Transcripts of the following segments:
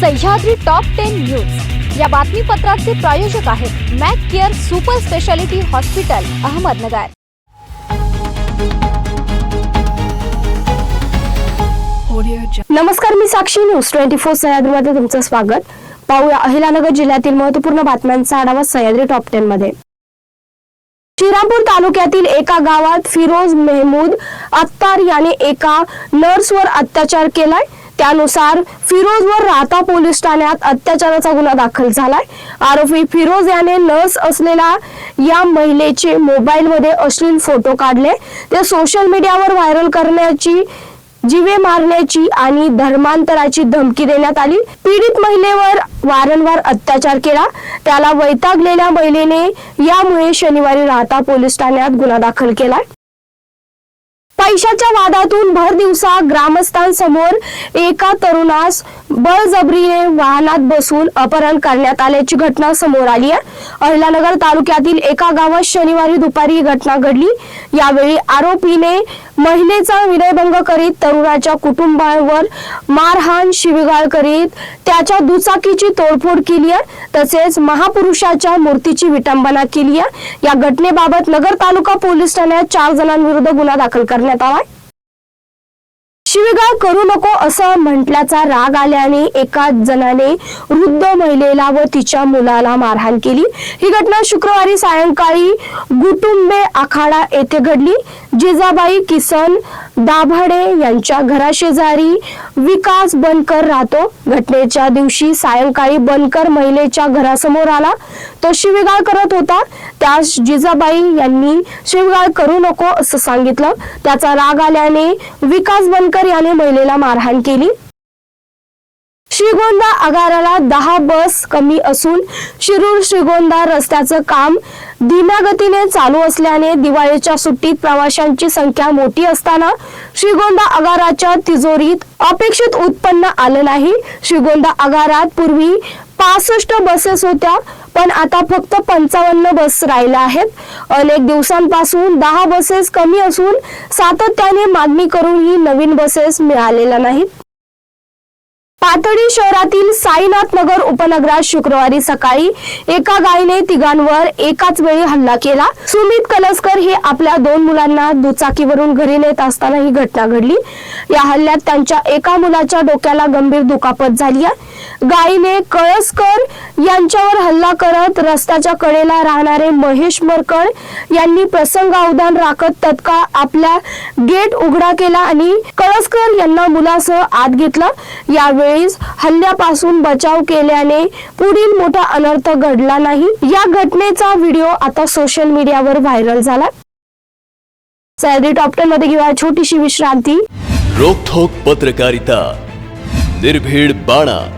Sahyadri top ten news या बातमीपत्राचे प्रायोजक आहेत Mac Care super speciality hospital Ahmednagar. नमस्कार मी साक्षी न्यूज ट्वेंटी फोर सह्याद्रीमध्ये तुमचं स्वागत. पाहूया अहिलानगर जिल्ह्यातील महत्त्वपूर्ण बातम्यांचा आढावा सह्याद्री टॉप टेन मध्ये. श्रीरामपूर तालुक्यातील एका गावात फिरोज मेहमूद अत्तार याने एका नर्सवर अत्याचार केलाय. त्यानुसार फिरोजवर राहता पोलीस ठाण्यात अत्याचाराचा गुन्हा दाखल झालाय. आरोपी फिरोज याने लस असलेल्या या महिलेचे मोबाईलमध्ये अश्लील फोटो काढले. ते सोशल मीडियावर व्हायरल करण्याची जीवे मारण्याची आणि धर्मांतराची धमकी देण्यात आली. पीडित महिलेवर वारंवार अत्याचार केला. त्याला वैतागलेल्या महिलेने यामुळे शनिवारी राहता पोलीस ठाण्यात गुन्हा दाखल केलाय. पैशाच्या वादातून भर दिवसा ग्रामस्थांसमोर एका तरुणास बळजबरीने वाहनात बसून अपहरण करण्यात आल्याची घटना समोर आली आहे. अहिलानगर तालुक्यातील एका गावात शनिवारी दुपारी ही घटना घडली. यावेळी आरोपीने महिलेचा विनयभंग करीत तरुणाच्या कुटुंबावर मारहाण शिवीगाळ करीत त्याच्या दुचाकीची तोडफोड केली आहे. तसेच महापुरुषाच्या मूर्तीची विटंबना केली आहे. या घटनेबाबत नगर तालुका पोलीस ठाण्यात चार जणांविरुद्ध गुन्हा दाखल करण्यात आला शिवीगाळ करू नको असं म्हटल्याचा राग आल्याने एका जणाने वृद्ध महिलेला व तिच्या मुलाला मारहाण केली. ही घटना शुक्रवारी सायंकाळी गुटुंबे आखाडा येथे घडली. जिजाबाई किसन दाभाडे यांच्या घराशेजारी विकास बनकर राहतो. घटनेच्या दिवशी सायंकाळी बनकर महिलेच्या घरासमोर आला. तो शिवीगाळ करत होता. त्यास जिजाबाई यांनी शिवीगाळ करू नको असं सांगितलं. त्याचा राग आल्याने विकास बनकर याने महिलेला मारहाण केली. श्रीगोंदा आगाराला दहा बस कमी असून शिरूर श्रीगोंदा रस्त्याचं काम धीम्या चालू असल्याने दिवाळीच्या सुट्टीत प्रवाशांची संख्या मोठी असताना श्रीगोंदा आगाराच्या तिजोरीत अपेक्षित उत्पन्न आलं नाही. श्रीगोंदा आगारात पूर्वी पासष्ट बसेस होत्या पण आता फक्त पंचावन्न बस राहिल्या आहेत. अनेक दिवसांपासून दहा बसेस कमी असून सातत्याने मागणी करूनही नवीन बसेस मिळालेल्या नाहीत. पाथडी शहरातील साईनाथ नगर उपनगरात शुक्रवारी सकाळी एका गायीने तिघांवर एकाच वेळी हल्ला केला. सुमित कलसकर हे आपल्या दोन मुलांना दुचाकीवरून घरी नेत असताना ही घटना घडली. या हल्ल्यात त्यांच्या एका मुलाच्या डोक्याला गंभीर दुखापत झाली आहे. गायीने कळसकर यांच्यावर हल्ला करत रस्त्याच्या कडेला राहणारे महेश मरकड यांनी प्रसंगावधान राखत तत्काळ आपला गेट उघडा केला आणि कळसकर यांना मुलासह आत घेतलं. यावेळी हल्ल्यापासून बचाव केल्याने पुढील मोठा अनर्थ घडला नाही. या घटनेचा व्हिडिओ आता सोशल मीडियावर व्हायरल झाला. सह्याद्री टॉपमध्ये घेऊया छोटीशी विश्रांती. रोखोक पत्रकारिता. निर्भीड बाणा.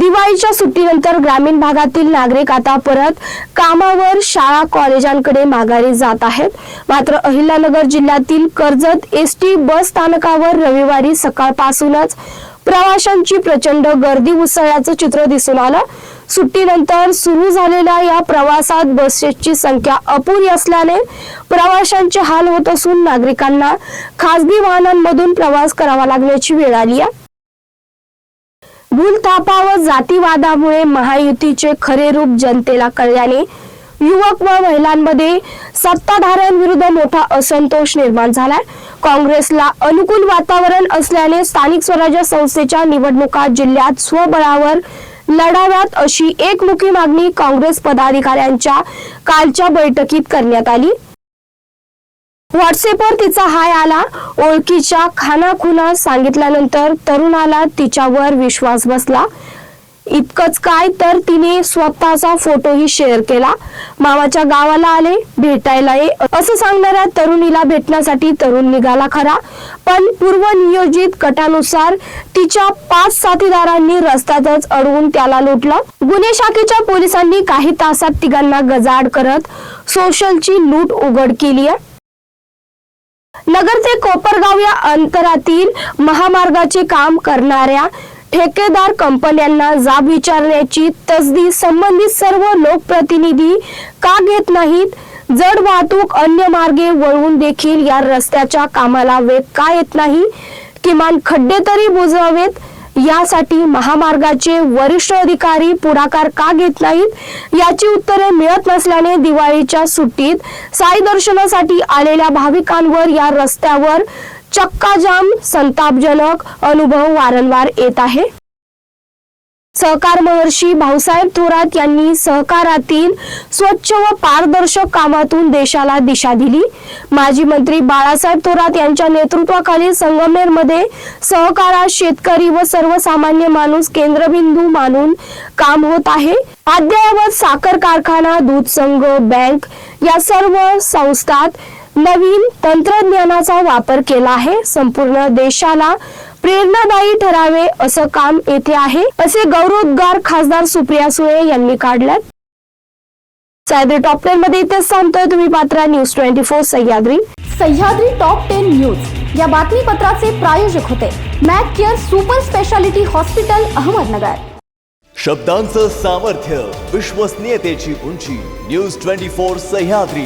दिवाळीच्या सुट्टीनंतर ग्रामीण भागातील नागरिक आता परत कामावर शाळा कॉलेजांकडे माघारी जात आहेत. मात्र अहिल्यानगर जिल्ह्यातील कर्जत एसटी बस स्थानकावर रविवारी सकाळपासूनच प्रवाशांची प्रचंड गर्दी उसळल्याचं चित्र दिसून आलं. सुट्टीनंतर सुरू झालेल्या या प्रवासात बसेसची संख्या अपुरी असल्याने प्रवाशांचे हाल होत असून नागरिकांना खासगी वाहनांमधून प्रवास करावा लागण्याची वेळ आली आहे. भूलथापा व जातीवादामुळे महायुतीचे खरे रूप जनतेला कळल्याने युवक व महिलांमध्ये सत्ताधाऱ्यांविरुद्ध मोठा असंतोष निर्माण झालाय. काँग्रेसला अनुकूल वातावरण असल्याने स्थानिक स्वराज्य संस्थेच्या निवडणुका जिल्ह्यात स्वबळावर लढाव्यात अशी एकमुखी मागणी काँग्रेस पदाधिकाऱ्यांच्या कालच्या बैठकीत करण्यात आली. व्हॉट्सअपवर तिचा हाय आला. ओळखीच्या खानाखुना सांगितल्यानंतर तरुणाला तिच्यावर विश्वास बसला. इतकंच काय तर तिने स्वतःचा फोटोही शेअर केला. मामाच्या गावाला आले भेटायला ये. असं सांगणाऱ्या तरुणीला भेटण्यासाठी तरुण निघाला खरा. पण पूर्वनियोजित कटानुसार तिच्या पाच साथीदारांनी रस्त्यातच अडवून त्याला लुटलं. गुन्हे शाखेच्या पोलिसांनी काही तासात तिघांना गजाड करत सोशलची लूट उघड केली आहे नगर ते कोपरगाव या अंतरातील महामार्गाचे काम करणाऱ्या ठेकेदार कंपन्यांना जाब विचारण्याची तसदी संबंधित सर्व लोकप्रतिनिधी का घेत नाहीत? जड वाहतूक अन्य मार्गे वळवून देखील या रस्त्याच्या कामाला वेग का येत नाही? किमान खड्डे तरी बुजवावेत? यासाठी महामार्गाचे वरिष्ठ अधिकारी पुढाकार का घेत नाहीत याची उत्तरे मिळत नसल्याने दिवाळीच्या सुट्टीत साई दर्शनासाठी आलेल्या भाविकांवर या रस्त्यावर चक्काजाम संतापजनक अनुभव वारंवार येत आहे. सहकार महर्षी भाऊसाहेब थोरात यांनी सहकारातील स्वच्छ व पारदर्शक कामातून देशाला दिशा दिली. माजी मंत्री बाळासाहेब थोरात यांच्या नेतृत्वाखाली संगमनेरमध्ये सहकारात शेतकरी व सर्वसामान्य माणूस केंद्रबिंदू मानून काम होत आहे. अद्ययावत साखर कारखाना दूध संघ बँक या सर्व संस्थात नवीन तंत्रज्ञानाचा वापर केला आहे. संपूर्ण देशाला प्रेरणादायी ठरावे असं काम येथे आहे असे गौरवोद्गार खासदार सुप्रिया सुळे यांनी काढल्यात. सह्याद्री टॉप टेन मध्ये इथेच सांगतोय तुम्ही Patra news twenty four Sahyadri. Sahyadri top ten news. या बातमीपत्राचे प्रायोजक होते Mac Care super speciality hospital Ahmednagar. शब्दांचं सामर्थ्य विश्वसनीयतेची उंची न्यूज ट्वेंटी फोर सह्याद्री.